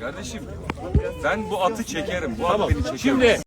Kardeşim ben bu atı çekerim. Bu Tamam. at beni çeker. Şimdi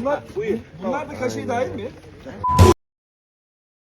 bunlar bunlar da kaşığı dahil mi?